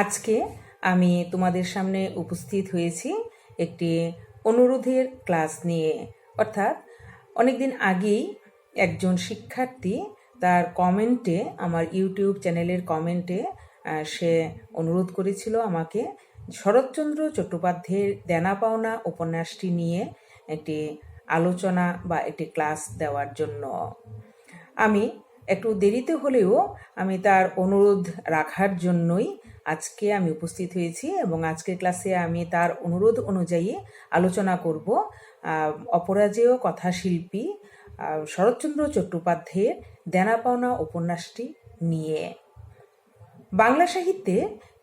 আজকে আমি তোমাদের সামনে উপস্থিত হয়েছি একটি অনুরোধের ক্লাস নিয়ে। অর্থাৎ অনেকদিন আগেই একজন শিক্ষার্থী তার কমেন্টে, আমার ইউটিউব চ্যানেলের কমেন্টে সে অনুরোধ করেছিল আমাকে, শরৎচন্দ্র চট্টোপাধ্যায়ের দেনা পাওনা উপন্যাসটি নিয়ে একটি আলোচনা বা একটি ক্লাস দেওয়ার জন্য। আমি একটু দেরিতে হলেও আমি তার অনুরোধ রাখার জন্যই আজকে আমি উপস্থিত হয়েছি এবং আজকের ক্লাসে আমি তার অনুরোধ অনুযায়ী আলোচনা করব অপরাজেয় কথাশিল্পী শরৎচন্দ্র চট্টোপাধ্যায়ের দেনা পাওনা উপন্যাসটি নিয়ে। বাংলা সাহিত্যে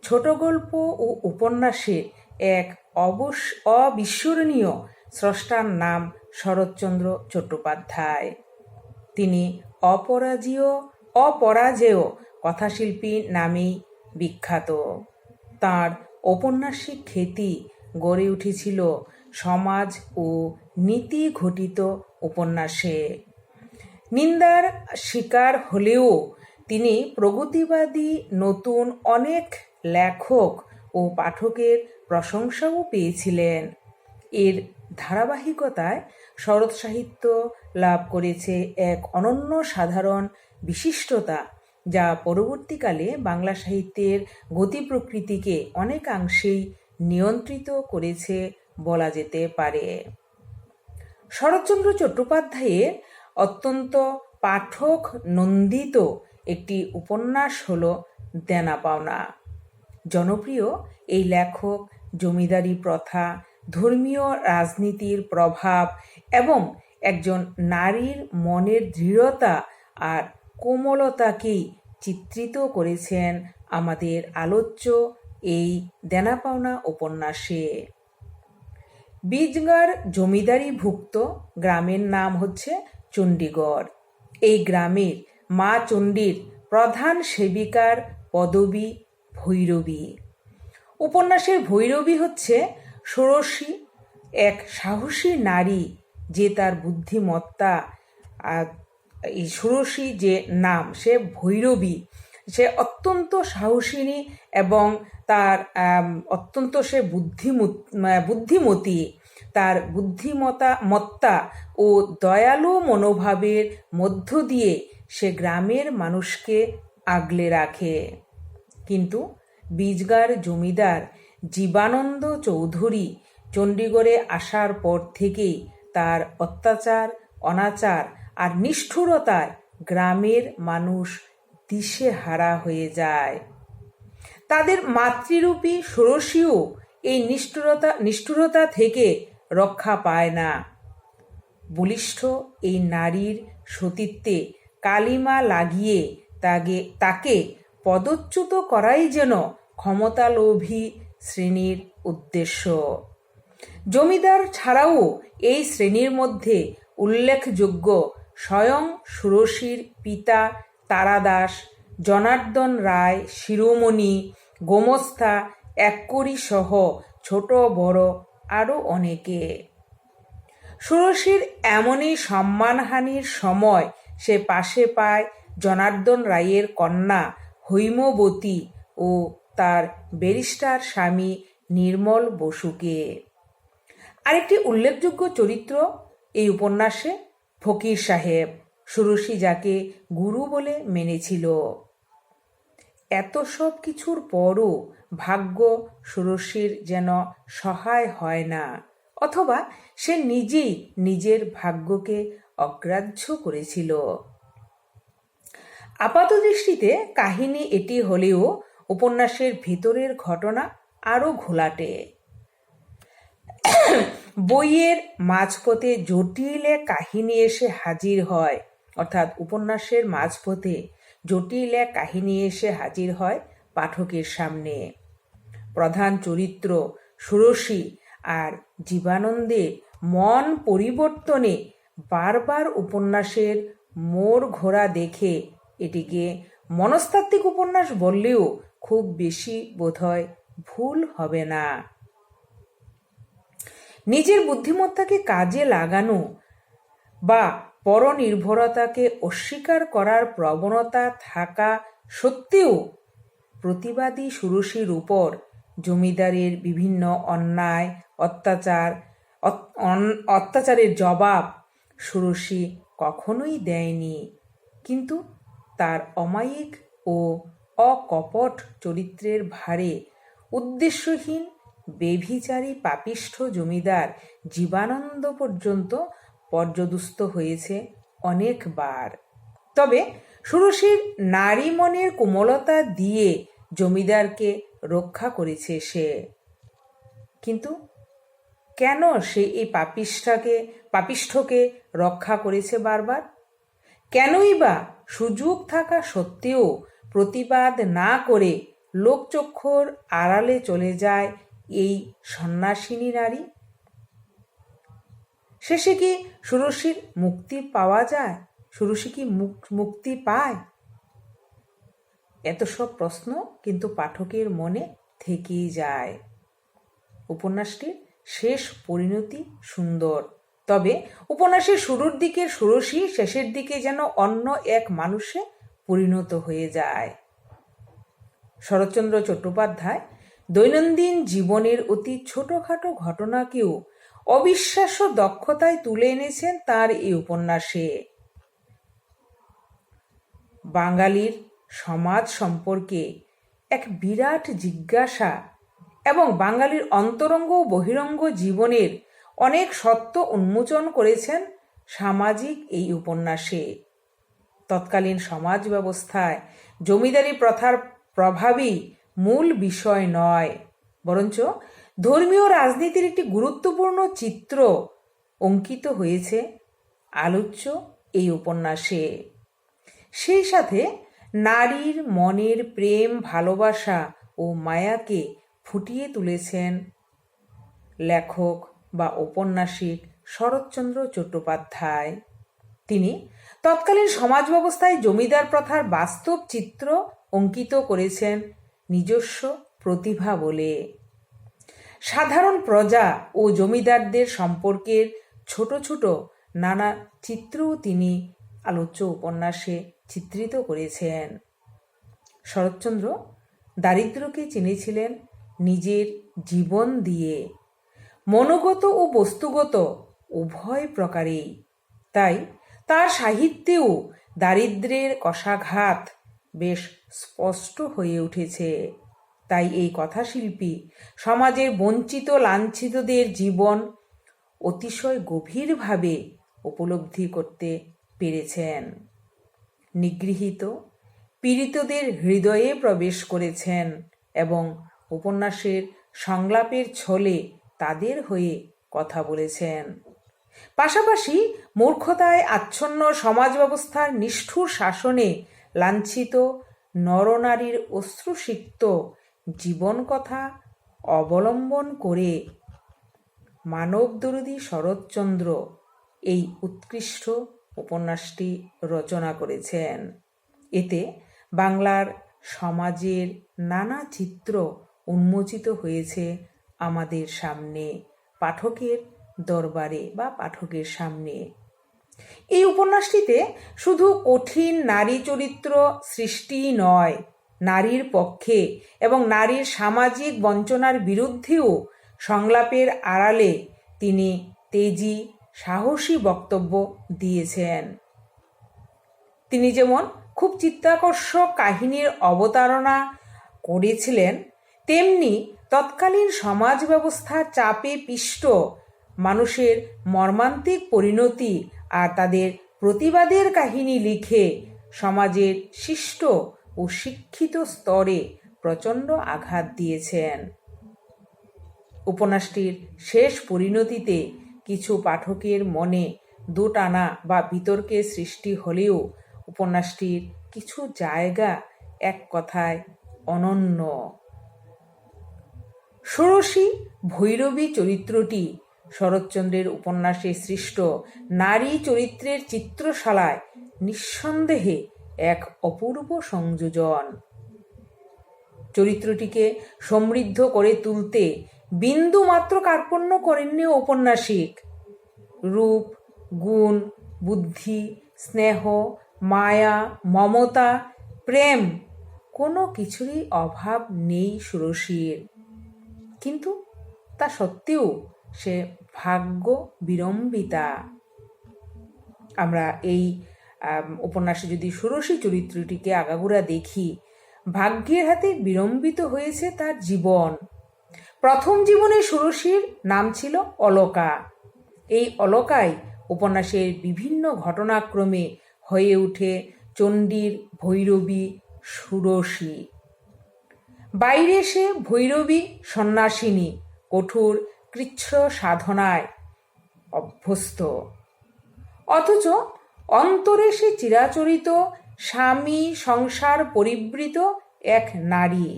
ছোট গল্প ও উপন্যাসের এক অবশ, অবিস্মরণীয় স্রষ্টার নাম শরৎচন্দ্র চট্টোপাধ্যায়। তিনি অপরাজেয় অপরাজেয় কথাশিল্পী নামেই বিখ্যাত। তার ঔপন্যাসিক খ্যাতি গড়ে উঠেছিল সমাজ ও নীতি ঘটিত উপন্যাসে। নিন্দার শিকার হলেও তিনি প্রগতিবাদী নতুন অনেক লেখক ও পাঠকের প্রশংসাও পেয়েছিলেন। এর ধারাবাহিকতায় শরৎ সাহিত্য লাভ করেছে এক অনন্য সাধারণ বিশিষ্টতা, যা পরবর্তীকালে বাংলা সাহিত্যের গতি প্রকৃতিকে অনেকাংশেই নিয়ন্ত্রিত করেছে বলা যেতে পারে। শরৎচন্দ্র চট্টোপাধ্যায়ের অত্যন্ত পাঠক নন্দিত একটি উপন্যাস হল দেনা পাওনা। জনপ্রিয় এই লেখক জমিদারি প্রথা ধর্মীয় রাজনীতির প্রভাব এবং একজন নারীর মনের দৃঢ়তা আর কোমলতাকেই চিত্রিত করেছেন আমাদের আলোচ্য এই দেনাপাওনা উপন্যাসে। বীজগার জমিদারি ভুক্ত গ্রামের নাম হচ্ছে চণ্ডীগড়। এই গ্রামের মা চণ্ডীর প্রধান সেবিকার পদবী ভৈরবী। উপন্যাসের ভৈরবী হচ্ছে ষোড়শী, এক সাহসী নারী যে তার বুদ্ধিমত্তা এই ষোড়শী যে নাম, সে ভৈরবী, সে অত্যন্ত সাহসিনী এবং তার অত্যন্ত সে বুদ্ধিমত বুদ্ধিমতী। তার বুদ্ধিমতা, মত্তা ও দয়ালু মনোভাবের মধ্য দিয়ে সে গ্রামের মানুষকে আগলে রাখে। কিন্তু বীজগার জমিদার জীবানন্দ চৌধুরী চণ্ডীগড়ে আসার পর থেকেই তার অত্যাচার, অনাচার আর নিষ্ঠুরতায় গ্রামের মানুষ দিশে হারা হয়ে যায়। তাদের মাতৃরূপী ষোড়শীও এই নিষ্ঠুরতা নিষ্ঠুরতা থেকে রক্ষা পায় না। বলিষ্ঠ এই নারীর সতীত্বে কালিমা লাগিয়ে তাকে তাকে পদচ্যুত করাই যেন ক্ষমতালোভী শ্রেণির উদ্দেশ্য। জমিদার ছাড়াও এই শ্রেণির মধ্যে উল্লেখযোগ্য স্বয়ং সুরসীর পিতা তারাদাস, জনার্দন রায়, শিরোমণি, গোমস্তা এককরি সহ ছোট বড় আরও অনেকে। ষোড়শীর এমনই সম্মানহানির সময় সে পাশে পায় জনার্দন রায়ের কন্যা হৈমবতী ও তার ব্যারিস্টার স্বামী নির্মল বসুকে। আরেকটি উল্লেখযোগ্য চরিত্র এই উপন্যাসে ফকির সাহেব ষোড়শী যাকে গুরু বলে মেনেছিল। এত সব কিছুর পরও ভাগ্য ষোড়শীর যেন সহায় হয় না, অথবা সে নিজেই নিজের ভাগ্যকে অগ্রাহ্য করেছিল। আপাত দৃষ্টিতে কাহিনী এটি হলেও উপন্যাসের ভিতরের ঘটনা আরও ঘোলাটে। বইয়ের মাঝপথে জটিল এক কাহিনী এসে হাজির হয়, অর্থাৎ উপন্যাসের মাঝপথে জটিল এক কাহিনী এসে হাজির হয় পাঠকের সামনে। প্রধান চরিত্র ষোড়শী আর জীবানন্দের মন পরিবর্তনে বারবার উপন্যাসের মোড় ঘোরা দেখে এটিকে মনস্তাত্ত্বিক উপন্যাস বললেও খুব বেশি বোধহয় ভুল হবে না। নিজের বুদ্ধিমত্তাকে কাজে লাগানো বা পরনির্ভরতাকে অস্বীকার করার প্রবণতা থাকা সত্ত্বেও প্রতিবাদী সুরসীর উপর জমিদারের বিভিন্ন অন্যায়, অত্যাচার, অত- অত্যাচারের জবাব সুরসী কখনোই দেয়নি। কিন্তু তার অমায়িক ও অকপট চরিত্রের ভারে উদ্দেশ্যহীন, বেভিচারী পাপিষ্ঠ জমিদার জীবানন্দ পর্যন্ত পর্যদুস্ত হয়েছে অনেকবার। তবে সুরসীর নারী মনের কোমলতা দিয়ে জমিদারকে রক্ষা করেছে সে। কিন্তু কেন সে এই পাপিষ্ঠাকে, পাপিষ্ঠকে রক্ষা করেছে বারবার? কেনই বা সুযোগ থাকা সত্ত্বেও প্রতিবাদ না করে লোকচক্ষুর আড়ালে চলে যায় এই সন্ন্যাসিনী নারী। শেষে কি সুরসীর মুক্তি পাওয়া যায়? সুরসী কি মুক- মুক্তি পায়? এত সব প্রশ্ন কিন্তু পাঠকের মনে থেকেই যায়। উপন্যাসটির শেষ পরিণতি সুন্দর। তবে উপন্যাসের শুরুর দিকের ষোড়শী শেষের দিকে যেন অন্য এক মানুষে পরিণত হয়ে যায়। শরৎচন্দ্র চট্টোপাধ্যায় দৈনন্দিন জীবনের অতি ছোটখাটো ঘটনাকেও অবিশ্বাস্য দক্ষতায় তুলে এনেছেন তার এই উপন্যাসে। বাঙালির সমাজ সম্পর্কে এক বিরাট জিজ্ঞাসা এবং বাঙালির অন্তরঙ্গ ও বহিরঙ্গ জীবনের অনেক সত্য উন্মোচন করেছেন সামাজিক এই উপন্যাসে। তৎকালীন সমাজ ব্যবস্থায় জমিদারি প্রথার প্রভাবই মূল বিষয় নয়। বরঞ্চ ধর্মীয় রাজনীতির একটি গুরুত্বপূর্ণ চিত্র অঙ্কিত হয়েছে আলোচ্য এই উপন্যাসে। সেই সাথে নারীর মনের প্রেম, ভালোবাসা ও মায়াকে ফুটিয়ে তুলেছেন লেখক বা ঔপন্যাসিক শরৎচন্দ্র চট্টোপাধ্যায়। তিনি তৎকালীন সমাজ ব্যবস্থায় জমিদার প্রথার বাস্তব চিত্র অঙ্কিত করেছেন নিজস্ব প্রতিভা বলে। সাধারণ প্রজা ও জমিদারদের সম্পর্কের ছোট ছোট নানা চিত্রও তিনি আলোচ্য উপন্যাসে চিত্রিত করেছেন। শরৎচন্দ্র দারিদ্র্যকে চিনেছিলেন নিজের জীবন দিয়ে। মনোগত ও বস্তুগত উভয় প্রকারেই। তাই তার সাহিত্যেও দারিদ্র্যের কষাঘাত বেশ স্পষ্ট হয়ে উঠেছে। তাই এই কথাশিল্পী সমাজের বঞ্চিত, লাঞ্ছিতদের জীবন অতিশয় গভীরভাবে উপলব্ধি করতে পেরেছেন। নিগৃহীত পীড়িতদের হৃদয়ে প্রবেশ করেছেন এবং উপন্যাসের সংলাপের ছলে তাদের হয়ে কথা বলেছেন। পাশাপাশি মূর্খতায় আচ্ছন্ন সমাজ ব্যবস্থার নিষ্ঠুর শাসনে লাঞ্ছিত নরনারীর অশ্রুসিক্ত জীবন কথা অবলম্বন করে মানবদরদী শরৎচন্দ্র এই উৎকৃষ্ট উপন্যাসটি রচনা করেছেন। এতে বাংলার সমাজের নানা চিত্র উন্মোচিত হয়েছে আমাদের সামনে। পাঠকের দরবারে বা পাঠকের সামনে। এই উপন্যাসটিতে শুধু কঠিন নারী চরিত্র সৃষ্টি নয়, নারীর পক্ষে এবং নারীর সামাজিক বঞ্চনার বিরুদ্ধেও সংলাপের আড়ালে তিনি তেজি, সাহসী বক্তব্য দিয়েছেন। তিনি যেমন খুব চিত্তাকর্ষক কাহিনীর অবতারণা করেছিলেন, তেমনি তৎকালীন সমাজ ব্যবস্থা চাপে পিষ্ট মানুষের মর্মান্তিক পরিণতি আর তাদের প্রতিবাদের কাহিনী লিখে সমাজের শিষ্ট ও শিক্ষিত স্তরে প্রচণ্ড আঘাত দিয়েছেন। উপন্যাসটির শেষ পরিণতিতে কিছু পাঠকের মনে দোটানা বা বিতর্কের সৃষ্টি হলেও উপন্যাসটির কিছু জায়গা এক কথায় অনন্য। ষোড়শী ভৈরবী চরিত্রটি শরৎচন্দ্রের উপন্যাসে সৃষ্ট নারী চরিত্রের চিত্রশালায় নিঃসন্দেহে এক অপূর্ব সংযোজন। চরিত্রটিকে সমৃদ্ধ করে তুলতে বিন্দু মাত্র কার্পণ্য করেননি ঔপন্যাসিক। রূপ, গুণ, বুদ্ধি, স্নেহ, মায়া, মমতা, প্রেম, কোনো কিছুরই অভাব নেই সুরসীর। কিন্তু তা সত্ত্বেও সে ভাগ্য বিড়ম্বিতা। আমরা এই উপন্যাসে যদি ষোড়শী চরিত্রটিকে আগাগোড়া দেখি, ভাগ্যের হাতে বিড়ম্বিত হয়েছে তার জীবন। প্রথম জীবনে ষোড়শীর নাম ছিল অলকা। এই অলকাই উপন্যাসের বিভিন্ন ঘটনাক্রমে হয়ে ওঠে চণ্ডীর ভৈরবী ষোড়শী। বাইরে সে ভৈরবী সন্ন্যাসিনী, কঠোর কৃচ্ছ সাধনায় অভ্যস্ত। অথচ অন্তরে সে চিরাচরিত স্বামী সংসার পরিবৃত এক নারী।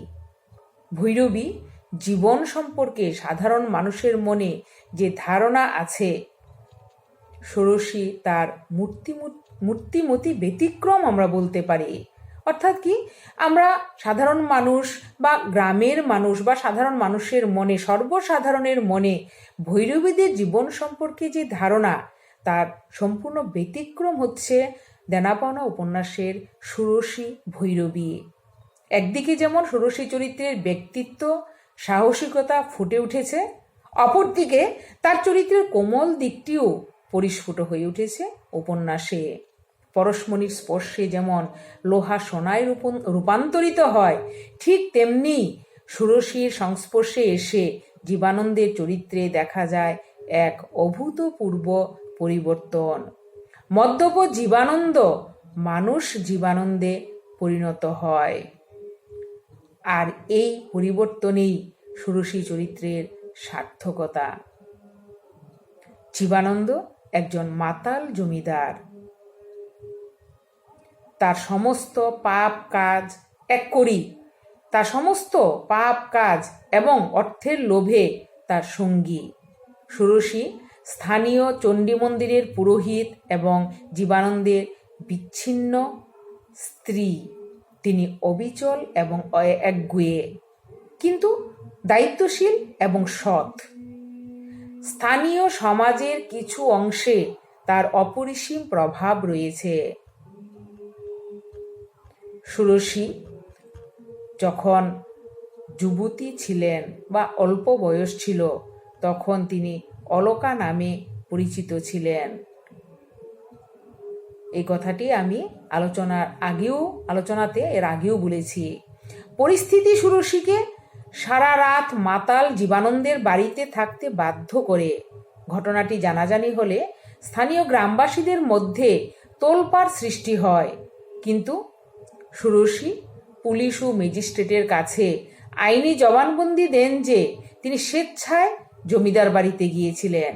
ভৈরবী জীবন সম্পর্কে সাধারণ মানুষের মনে যে ধারণা আছে, ষোড়শী তার মূর্তি মূর্তিমতি ব্যতিক্রম আমরা বলতে পারি। অর্থাৎ কি? আমরা সাধারণ মানুষ বা গ্রামের মানুষ বা সাধারণ মানুষের মনে, সর্বসাধারণের মনে ভৈরবীদের জীবন সম্পর্কে যে ধারণা, তার সম্পূর্ণ ব্যতিক্রম হচ্ছে দেনাপাওনা উপন্যাসের ষোড়শী ভৈরবী। একদিকে যেমন ষোড়শী চরিত্রের ব্যক্তিত্ব, সাহসিকতা ফুটে উঠেছে, অপরদিকে তার চরিত্রের কোমল দিকটিও পরিস্ফুট হয়ে উঠেছে উপন্যাসে। পরশমণির স্পর্শে যেমন লোহা সোনায় রূপান্তরিত হয়, ঠিক তেমনি সুরসীর সংস্পর্শে এসে জীবানন্দের চরিত্রে দেখা যায় এক অভূতপূর্ব পরিবর্তন। মদ্যপ জীবানন্দ মানুষ জীবানন্দে পরিণত হয়। আর এই পরিবর্তনেই সুরসী চরিত্রের সার্থকতা। জীবানন্দ একজন মাতাল জমিদার। তার সমস্ত পাপ কাজ এক করি। তার সমস্ত পাপ কাজ এবং অর্থের লোভে তার সঙ্গী। ষোড়শী, স্থানীয় চণ্ডী মন্দিরের পুরোহিত এবং জীবানন্দের বিচ্ছিন্ন স্ত্রী। তিনি অবিচল এবং একগুয়ে কিন্তু দায়িত্বশীল এবং সৎ। স্থানীয় সমাজের কিছু অংশে তার অপরিসীম প্রভাব রয়েছে। ষোড়শী যখন যুবতী ছিলেন বা অল্প বয়স ছিল, তখন তিনি অলকা নামে পরিচিত ছিলেন। এই কথাটি আমি আলোচনার আগেও, আলোচনাতে এর আগেও বলেছি। পরিস্থিতি সুরসীকে সারা রাত মাতাল জীবানন্দের বাড়িতে থাকতে বাধ্য করে। ঘটনাটি জানাজানি হলে স্থানীয় গ্রামবাসীদের মধ্যে তোলপাড় সৃষ্টি হয়। কিন্তু সুরসী, পুলিশ ও ম্যাজিস্ট্রেটের কাছে আইনি জবানবন্দি দেন যে তিনি স্বেচ্ছায় জমিদার বাড়িতে গিয়েছিলেন।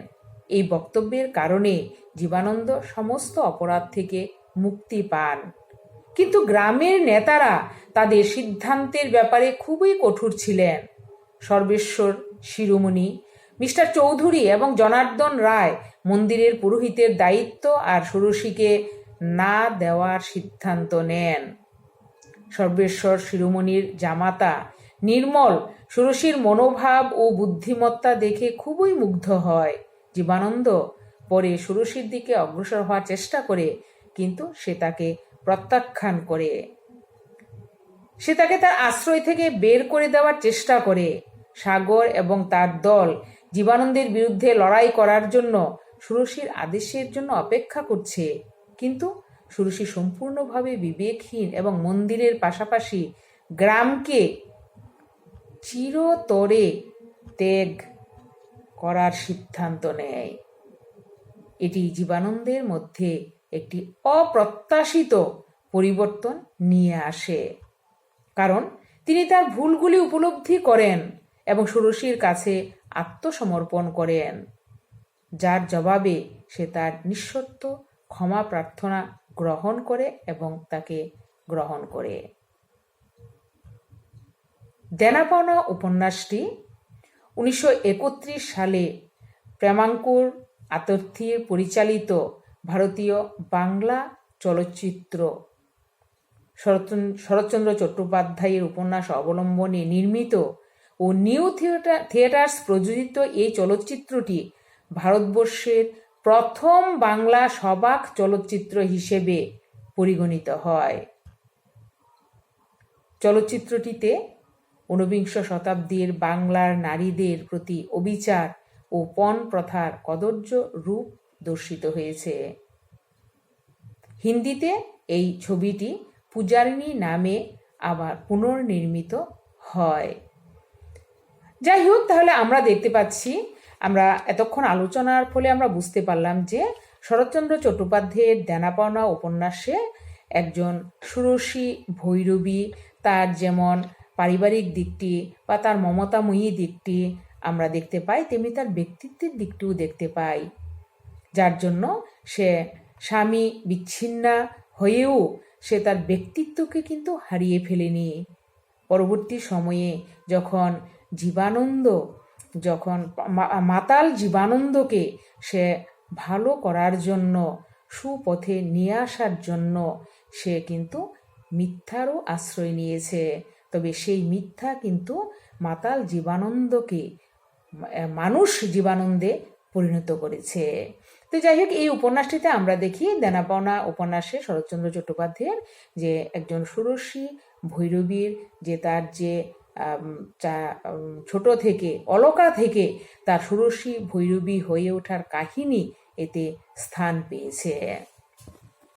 এই বক্তব্যের কারণে জীবানন্দ সমস্ত অপরাধ থেকে মুক্তি পান। কিন্তু গ্রামের নেতারা তাদের সিদ্ধান্তের ব্যাপারে খুবই কঠোর ছিলেন। সর্বেশ্বর, শিরোমণি, মিস্টার চৌধুরী এবং জনার্দন রায় মন্দিরের পুরোহিতের দায়িত্ব আর ষোড়শীকে না দেওয়ার সিদ্ধান্ত নেন। সর্বেশ্বর শিরোমণির জামাতা। নির্মল ষোড়শীর মনোভাব ও বুদ্ধিমত্তা দেখে খুবই মুগ্ধ হয়। জীবানন্দ, পরে ষোড়শীর দিকে অগ্রসর হওয়ার চেষ্টা করে, কিন্তু সে তাকে প্রত্যাখ্যান করে। সে তাকে তার আশ্রয় থেকে বের করে দেওয়ার চেষ্টা করে। সাগর এবং তার দল জীবানন্দের বিরুদ্ধে লড়াই করার জন্য ষোড়শীর আদেশের জন্য অপেক্ষা করছে। কিন্তু ষোড়শী সম্পূর্ণভাবে বিবেকহীন এবং মন্দিরের পাশাপাশি গ্রামকে চিরতরে ত্যাগ করার সিদ্ধান্ত নেয়। এটি জীবানন্দের মধ্যে একটি অপ্রত্যাশিত পরিবর্তন নিয়ে আসে। কারণ তিনি তার ভুলগুলি উপলব্ধি করেন এবং ষোড়শীর কাছে আত্মসমর্পণ করেন, যার জবাবে সে তার নিঃসত্ব ক্ষমা প্রার্থনা গ্রহণ করে এবং তাকে গ্রহণ করে। দেনাপাওনা উপন্যাসটি উনিশশো একত্রিশ সালে প্রেমাঙ্কুর আতর্থীর পরিচালিত ভারতীয় বাংলা চলচ্চিত্র শরৎচন্দ্র চট্টোপাধ্যায়ের উপন্যাস অবলম্বনে নির্মিত ও নিউ থিয়েটার, থিয়েটার্স প্রযোজিত এই চলচ্চিত্রটি ভারতবর্ষের প্রথম বাংলা সবাক চলচ্চিত্র হিসেবে পরিগণিত হয়। চলচ্চিত্রটিতে ঊনবিংশ শতাব্দীর বাংলার নারীদের প্রতি অবিচার ও পণ প্রথার কদর্য রূপ দর্শিত হয়েছে। হিন্দিতে এই ছবিটি পূজারিণী নামে আবার পুনর্নির্মিত হয়। যাই হোক, তাহলে আমরা দেখতে পাচ্ছি আমরা এতক্ষণ আলোচনার ফলে আমরা বুঝতে পারলাম যে শরৎচন্দ্র চট্টোপাধ্যায়ের দেনাপাওনা উপন্যাসে একজন সুরসী ভৈরবী, তার যেমন পারিবারিক দিকটি বা তার মমতাময়ী দিকটি আমরা দেখতে পাই, তেমনি তার ব্যক্তিত্বের দিকটিও দেখতে পাই। যার জন্য সে স্বামী বিচ্ছিন্না হয়েও সে তার ব্যক্তিত্বকে কিন্তু হারিয়ে ফেলেনি। পরবর্তী সময়ে যখন জীবানন্দ যখন মাতাল জীবানন্দকে সে ভালো করার জন্য, সুপথে নিয়ে আসার জন্য সে কিন্তু মিথ্যারও আশ্রয় নিয়েছে। তবে সেই মিথ্যা কিন্তু মাতাল জীবানন্দকে মানুষ জীবানন্দে পরিণত করেছে। তো যাই হোক, এই উপন্যাসটিতে আমরা দেখি দেনাপাওনা উপন্যাসে শরৎচন্দ্র চট্টোপাধ্যায়ের যে একজন সুরসী ভৈরবীর, যে তার যে ছোট থেকে অলকা থেকে তার ষোড়শী ভৈরবী হয়ে ওঠার কাহিনী এতে স্থান পেয়েছে।